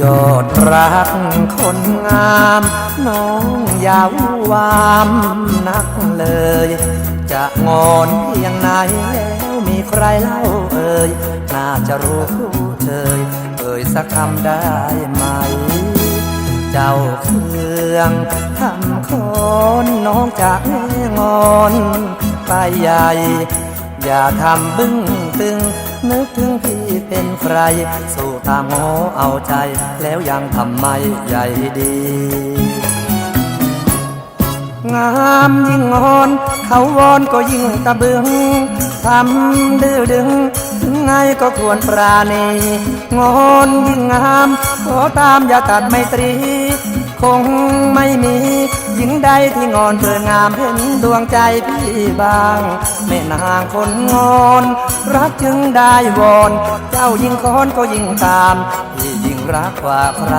ยอดรักคนงาม น้องอย่าวูวามนักเลย จะงอนเพียงไหนแล้วมีใครเล่าเอ่ยน่าจะรู้เชยเอ่ยสักคำได้ไหม เจ้าเครื่องทำคนน้องจะแน่งอนไปใหญ่ อย่าทำบึ้งตึง นึกถึงพี่เป็นใคร สู้ตามโงเอาใจ แล้วยังทำไมใหญ่ดี งามยิ่งงอนเขาวอนก็ยิ่งตะบึงทำดื้อดึงถึงไงก็ควรปราณีงอนยิ่งงามขอตามอย่าตัดไม่ตรี คงไม่มีหญิงใดที่งอนเกินงามเห็นดวงใจพี่บาง แม่นางคนงอน รักจึงได้วอน เจ้ายิ่งคอนก็ยิ่งตามพี่ยิ่งรักกว่าใคร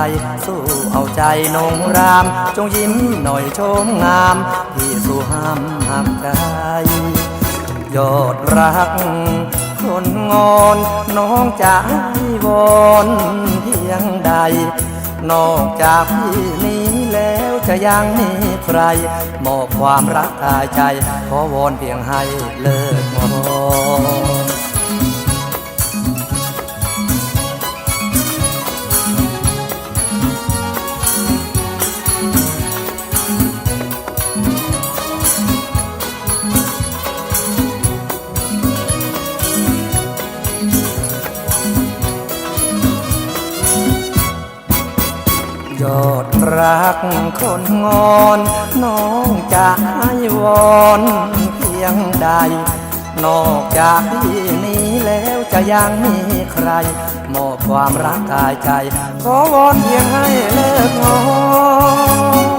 สู้เอาใจนงราม จงยิ้มหน่อยชมงาม พี่สู้ห้ามหักใจยอดรัก คนงอนน้องจะให้วอนเพียงใด นอกจากพี่ แล้วจะยังมีใครมอบความรักกายใจ ขอวอนเพียงให้เลิกงอง ยอดรักคนงอนน้องจะให้วอนเพียงใด นอกจากที่นี้แล้วจะยังมีใคร มอบความรักกายใจ ขอวอนเพียงให้เลิกงอน